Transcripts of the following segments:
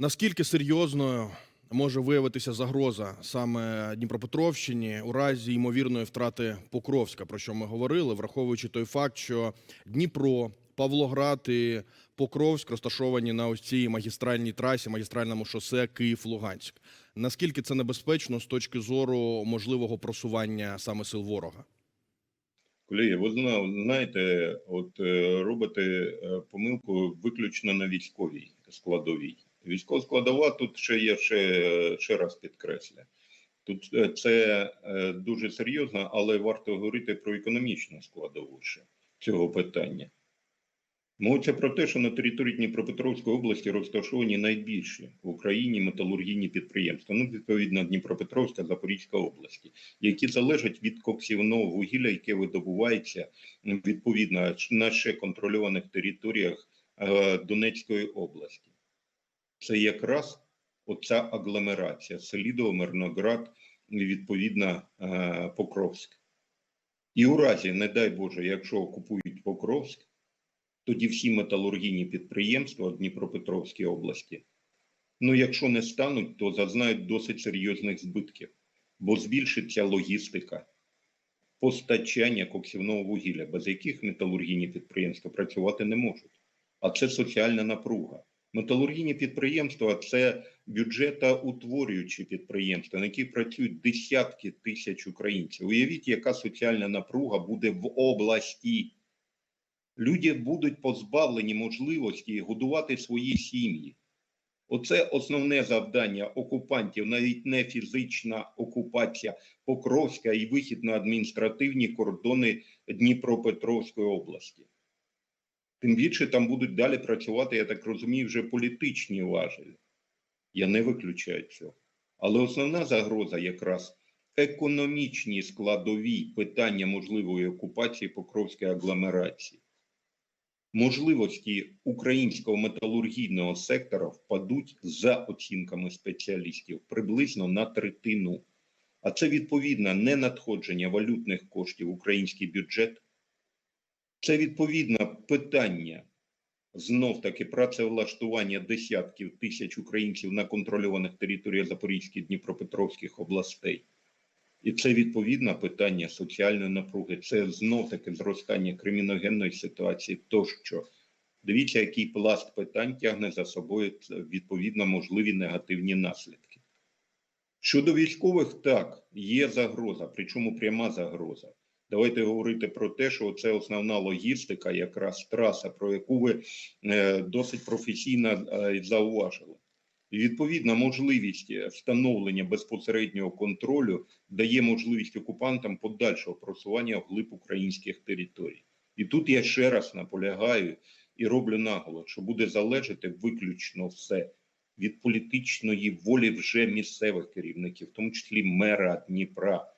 Наскільки серйозною може виявитися загроза саме Дніпропетровщині у разі ймовірної втрати Покровська, про що ми говорили, враховуючи той факт, що Дніпро, Павлоград і Покровськ розташовані на ось цій магістральній трасі, магістральному шосе Київ-Луганськ. Наскільки це небезпечно з точки зору можливого просування саме сил ворога? Колеги, ви знаєте, от е, робите е, помилку виключно на військовій складовій. Військова складова тут ще є ще, ще раз підкреслю. Тут е, це е, дуже серйозно, але варто говорити про економічну складову ще цього питання. Мовиться про те, що на території Дніпропетровської області розташовані найбільші в Україні металургійні підприємства, ну, відповідно, Дніпропетровська, Запорізька області, які залежать від коксівного вугілля, яке видобувається відповідно на ще контрольованих територіях е, Донецької області. Це якраз оця агломерація Селідово, Мирноград і відповідно е, Покровськ. І у разі, не дай Боже, якщо окупують Покровськ, тоді всі металургійні підприємства Дніпропетровській області, ну якщо не стануть, то зазнають досить серйозних збитків, бо збільшиться логістика, постачання коксівного вугілля, без яких металургійні підприємства працювати не можуть. А це соціальна напруга. Металургійні підприємства це бюджетоутворюючі підприємства, на яких працюють десятки тисяч українців. Уявіть, яка соціальна напруга буде в області. Люди будуть позбавлені можливості годувати свої сім'ї. Оце основне завдання окупантів, навіть не фізична окупація Покровська і вихід на адміністративні кордони Дніпропетровської області. Тим більше там будуть далі працювати, я так розумію, вже політичні важелі. Я не виключаю цього. Але основна загроза якраз економічні складові питання можливої окупації Покровської агломерації. Можливості українського металургійного сектора впадуть за оцінками спеціалістів приблизно на третину. А це відповідно не надходження валютних коштів в український бюджет. Це відповідно питання знов таки працевлаштування десятків тисяч українців на контрольованих територіях Запорізької Дніпропетровських областей. І це відповідно питання соціальної напруги. Це знов таки зростання криміногенної ситуації. Тощо дивіться, який пласт питань тягне за собою відповідно можливі негативні наслідки. Щодо військових, так, є загроза, причому пряма загроза. Давайте говорити про те, що це основна логістика, якраз траса, про яку ви е, досить професійно е, зауважили. І відповідна можливість е, встановлення безпосереднього контролю дає можливість окупантам подальшого просування вглиб українських територій. І тут я ще раз наполягаю і роблю наголос, що буде залежати виключно все від політичної волі вже місцевих керівників, в тому числі мера Дніпра.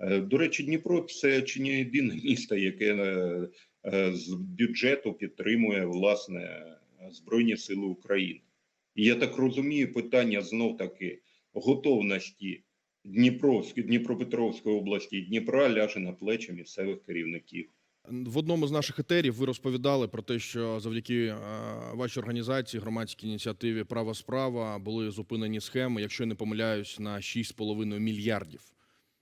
Е, До речі, Дніпро це чи не єдине місто, яке е, е, з бюджету підтримує власне Збройні Сили України. І я так розумію, питання знов таки готовності Дніпровської, Дніпропетровської області Дніпра ляже на плечі місцевих керівників. В одному з наших етерів ви розповідали про те, що завдяки вашій організації, громадській ініціативі Права справа були зупинені схеми, якщо я не помиляюсь, на 6,5 мільярдів.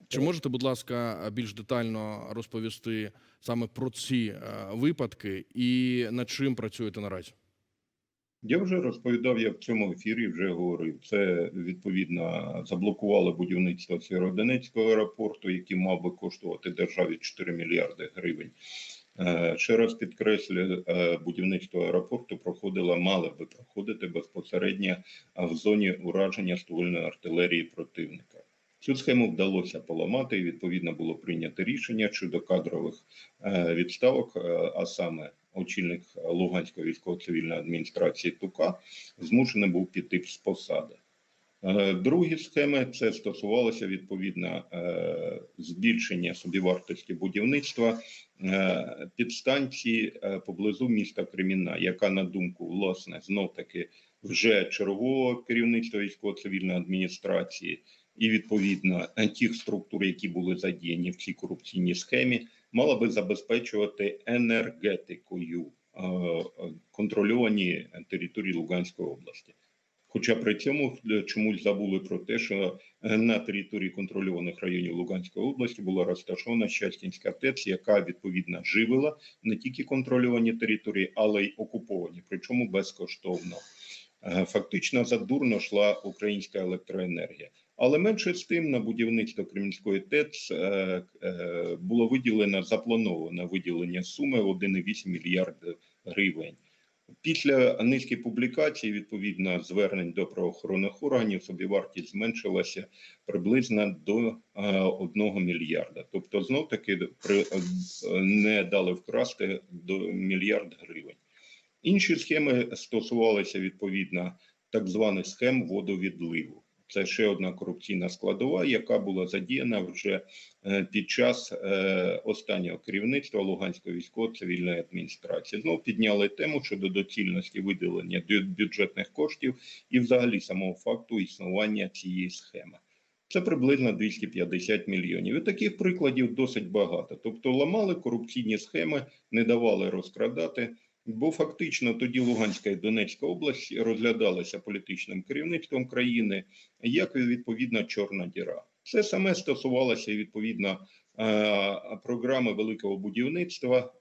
Чи можете, будь ласка, більш детально розповісти саме про ці е, випадки і над чим працюєте наразі? Я вже розповідав, я в цьому ефірі вже говорив. Це відповідно заблокували будівництво Сєвєродонецького аеропорту, який мав би коштувати державі 4 мільярди гривень. Е, Ще раз підкреслю, е, будівництво аеропорту проходило, мало би проходити безпосередньо е, в зоні ураження ствольної артилерії противника. Цю схему вдалося поламати, і відповідно було прийнято рішення щодо кадрових е, відставок, е, а саме очільник Луганської військово-цивільної адміністрації ТУКа змушений був піти з посади. Е, Другі схеми це стосувалося відповідно збільшення собівартості будівництва підстанції поблизу міста Креміна, яка на думку власне знов таки вже чергового керівництва військово-цивільної адміністрації і відповідно е, тих структур, які були задіяні в цій корупційній схемі, мала би забезпечувати енергетикою е, е, контрольовані території Луганської області. Хоча при цьому чомусь забули про те, що на території контрольованих районів Луганської області була розташована Щастінська ТЕЦ, яка відповідно живила не тільки контрольовані території, але й окуповані, причому безкоштовно. Фактично задурно йшла українська електроенергія. Але менше з тим на будівництво Кремінської ТЕЦ е, е, було виділено заплановане виділення суми 1,8 мільярда гривень. Після низки публікацій, відповідно, звернень до правоохоронних органів, собівартість зменшилася приблизно до е, 1 мільярда. Тобто, знов таки е, не дали вкрасти до мільярд гривень. Інші схеми стосувалися відповідно так званих схем водовідливу. Це ще одна корупційна складова, яка була задіяна вже е, під час е, останнього керівництва Луганської військово-цивільної адміністрації. Знов підняли тему щодо доцільності виділення бюджетних коштів і, взагалі, самого факту існування цієї схеми. Це приблизно 250 мільйонів. І таких прикладів досить багато. Тобто ламали корупційні схеми, не давали розкрадати. Бо фактично тоді Луганська і Донецька область розглядалися політичним керівництвом країни як відповідна чорна діра. Це саме стосувалося відповідно е, програми великого будівництва.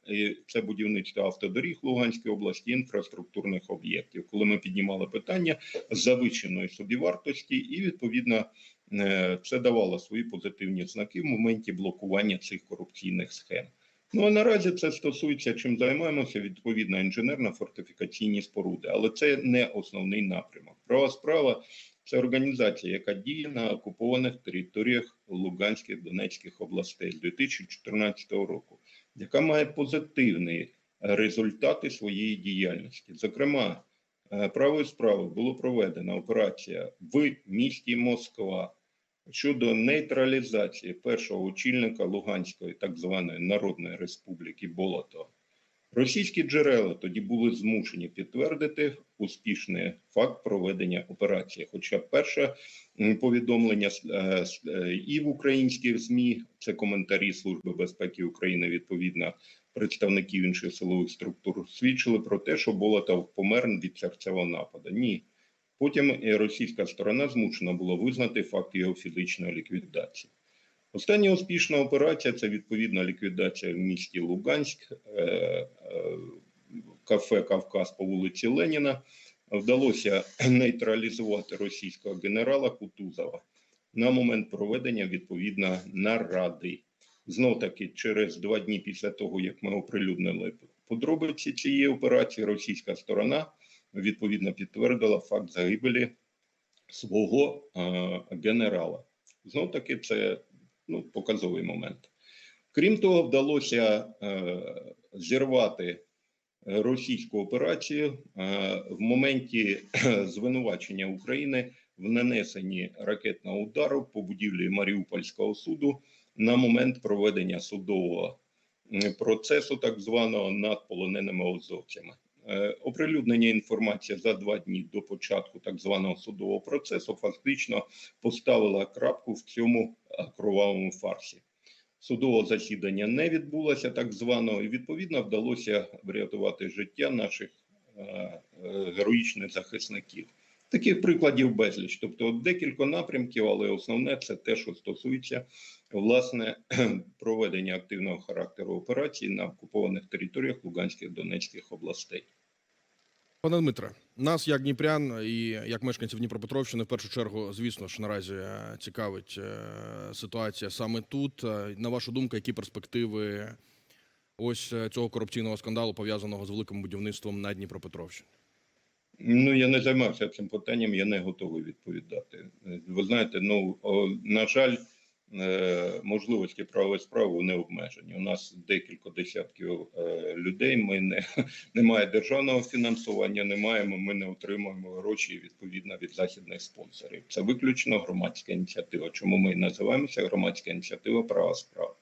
Це будівництво автодоріг Луганської області, інфраструктурних об'єктів, коли ми піднімали питання завищеної собівартості, і відповідно е, це давало свої позитивні знаки в моменті блокування цих корупційних схем. Ну а наразі це стосується, чим займаємося, відповідно, інженерно-фортифікаційні споруди, але це не основний напрямок. Права справа це організація, яка діє на окупованих територіях Луганських Донецьких областей з 2014 року, яка має позитивні результати своєї діяльності. Зокрема, е, правою справою було проведена операція в місті Москва щодо нейтралізації першого очільника Луганської так званої Народної Республіки Болотова. Російські джерела тоді були змушені підтвердити успішний факт проведення операції. Хоча перше повідомлення е, е, і в українських ЗМІ, це коментарі Служби безпеки України, відповідно представників інших силових структур, свідчили про те, що Болотов помер від серцевого нападу. Ні. Потім російська сторона змушена була визнати факт його фізичної ліквідації. Остання успішна операція це відповідна ліквідація в місті Луганськ, е, е, кафе Кавказ по вулиці Леніна. Вдалося нейтралізувати російського генерала Кутузова на момент проведення відповідно наради. Знов таки, через два дні після того, як ми оприлюднили подробиці цієї операції, російська сторона відповідно підтвердила факт загибелі свого е, генерала. Знов таки, це ну, показовий момент. Крім того, вдалося е, зірвати російську операцію е, в моменті звинувачення України в нанесенні ракетного удару по будівлі Маріупольського суду на момент проведення судового процесу, так званого над полоненими азовцями. Е, Оприлюднення інформації за два дні до початку так званого судового процесу фактично поставила крапку в цьому е, кровавому фарсі. Судового засідання не відбулося так званого, і відповідно вдалося врятувати життя наших е, героїчних захисників. Таких прикладів безліч, тобто декілька напрямків, але основне це те, що стосується власне проведення активного характеру операцій на окупованих територіях Луганських Донецьких областей. Пане Дмитре, нас як Дніпрян і як мешканців Дніпропетровщини, в першу чергу, звісно ж, наразі е, цікавить е, ситуація саме тут. Е, На вашу думку, які перспективи ось цього корупційного скандалу пов'язаного з великим будівництвом на Дніпропетровщині? Ну я не займався цим питанням, я не готовий відповідати. Ви знаєте, ну на жаль, можливості правової справи не обмежені. У нас декілька десятків е, людей. Ми не немає державного фінансування, не маємо. Ми не отримуємо гроші відповідно від західних спонсорів. Це виключно громадська ініціатива. Чому ми називаємося громадська ініціатива права справ?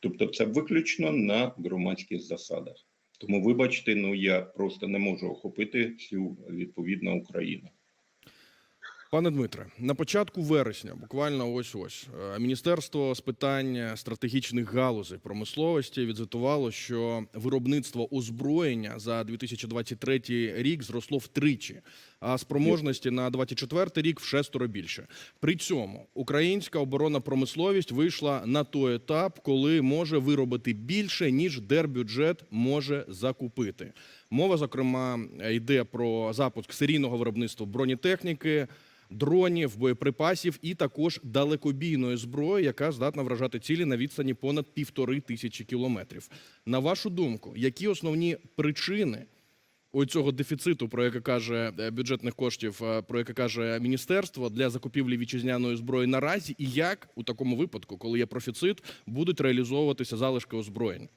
Тобто, це виключно на громадських засадах. Тому, вибачте, ну я просто не можу охопити всю відповідну Україну. Пане Дмитре, на початку вересня, буквально ось ось, е, Міністерство з питань стратегічних галузей промисловості відзвітувало, що виробництво озброєння за 2023 рік зросло втричі спроможності на 24 рік в шестеро більше. При цьому українська оборонна промисловість вийшла на той етап, коли може виробити більше ніж держбюджет може закупити. Мова, зокрема, йде про запуск серійного виробництва бронетехніки, дронів, боєприпасів і також далекобійної зброї, яка здатна вражати цілі на відстані понад півтори тисячі кілометрів. На вашу думку, які основні причини ось цього дефіциту, про яке каже е, бюджетних коштів, е, про яке каже міністерство для закупівлі вітчизняної зброї наразі, і як у такому випадку, коли є профіцит, будуть реалізовуватися залишки озброєння?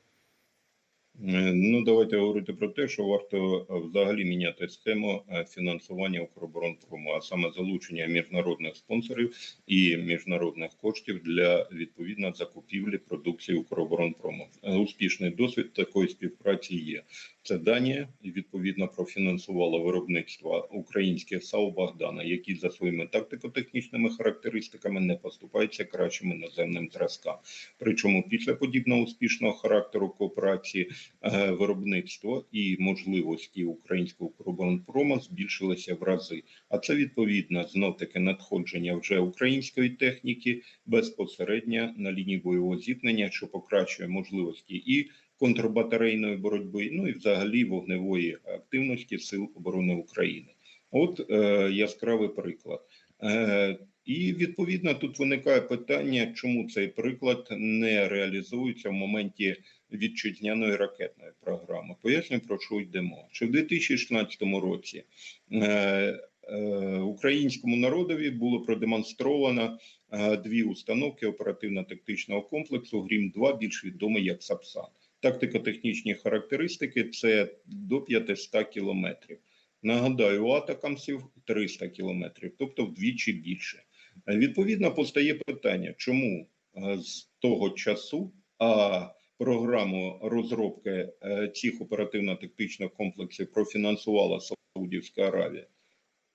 Е, Ну, давайте говорити про те, що варто взагалі міняти схему фінансування Укроборонпрому, а саме залучення міжнародних спонсорів і міжнародних коштів для відповідно закупівлі продукції Укроборонпрому. Успішний досвід такої співпраці є. Це Данія і відповідно профінансувала виробництво українських САУ Богдана, які за своїми тактико-технічними характеристиками не поступаються кращим іноземним зразкам. Причому після подібного успішного характеру кооперації е, виробництво і можливості українського Укроборонпрому збільшилися в рази. А це відповідно знов таки надходження вже української техніки безпосередньо на лінії бойового зіткнення, що покращує можливості і контрбатарейної боротьби, ну і взагалі вогневої активності сил оборони України. От е, яскравий приклад. Е, і відповідно тут виникає питання, чому цей приклад не реалізується в моменті вітчизняної ракетної програми. Поясню про що йдемо. Що в 2016 році е, е, українському народові було продемонстровано е, дві установки оперативно-тактичного комплексу Грім 2 більш відомі як Сапсан. Тактико-технічні характеристики це до 500 кілометрів. Нагадаю, у атакамсів 300 кілометрів, тобто вдвічі більше. Відповідно, постає питання, чому е, з того часу а програму розробки е, цих оперативно-тактичних комплексів профінансувала Саудівська Аравія.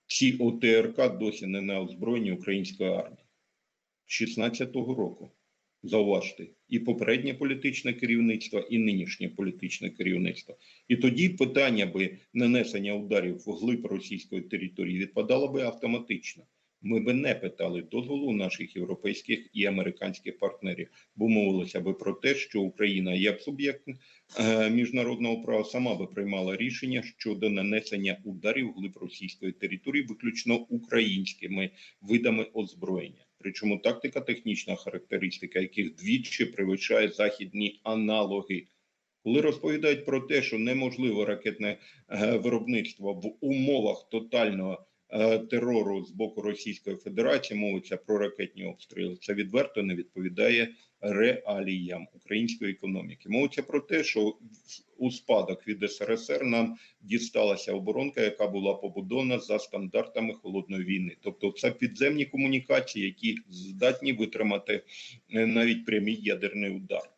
Ці ОТРК досі не на озброєнні української армії. З 16-го року. Зауважте, і попереднє політичне керівництво, і нинішнє політичне керівництво. І тоді питання би нанесення ударів в глиб російської території відпадало би автоматично. Ми би не питали дозволу наших європейських і американських партнерів, бо мовилося би про те, що Україна як суб'єкт е, міжнародного права сама би приймала рішення щодо нанесення ударів глиб російської території, виключно українськими видами озброєння. Причому тактика технічна характеристика, яких двічі привичає західні аналоги. Коли розповідають про те, що неможливо ракетне е, виробництво в умовах тотального терору з боку Російської Федерації, мовиться про ракетні обстріли, це відверто не відповідає реаліям української економіки. Мовиться про те, що у спадок від СРСР нам дісталася оборонка, яка була побудована за стандартами холодної війни, тобто це підземні комунікації, які здатні витримати е, навіть прямий ядерний удар.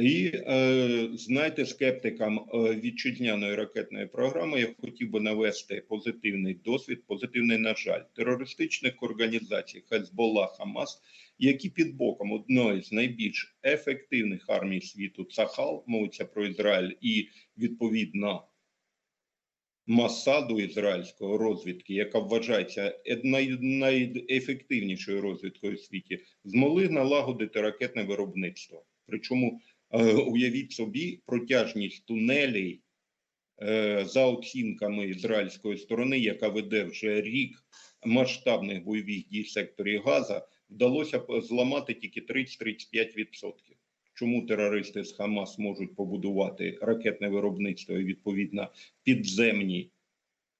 І е, знаєте, скептикам е, вітчизняної ракетної програми я хотів би навести позитивний досвід, позитивний, на жаль, терористичних організацій Хезболла, Хамас, які під боком одної з найбільш ефективних армій світу Цахал, мовиться про Ізраїль, і відповідно Масаду ізраїльської розвідки, яка вважається най, найефективнішою розвідкою у світі, змогли налагодити ракетне виробництво. Причому Уявіть собі протяжність тунелей е, за оцінками ізраїльської сторони, яка веде вже рік масштабних бойових дій в секторі Газа, вдалося зламати тільки 30-35%. Чому терористи з Хамас можуть побудувати ракетне виробництво і відповідно підземні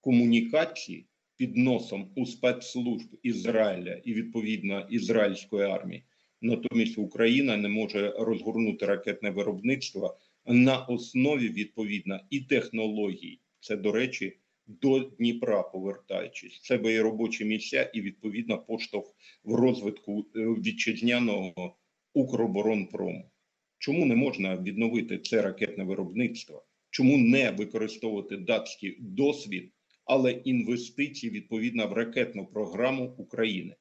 комунікації під носом у спецслужб Ізраїля і відповідно ізраїльської армії? Натомість Україна не може розгорнути ракетне виробництво на основі відповідно і технологій. Це до речі, до Дніпра повертаючись, це і робочі місця, і відповідно поштовх в розвитку е, вітчизняного Укроборонпрому. Чому не можна відновити це ракетне виробництво? Чому не використовувати датський досвід, але інвестиції відповідно в ракетну програму України?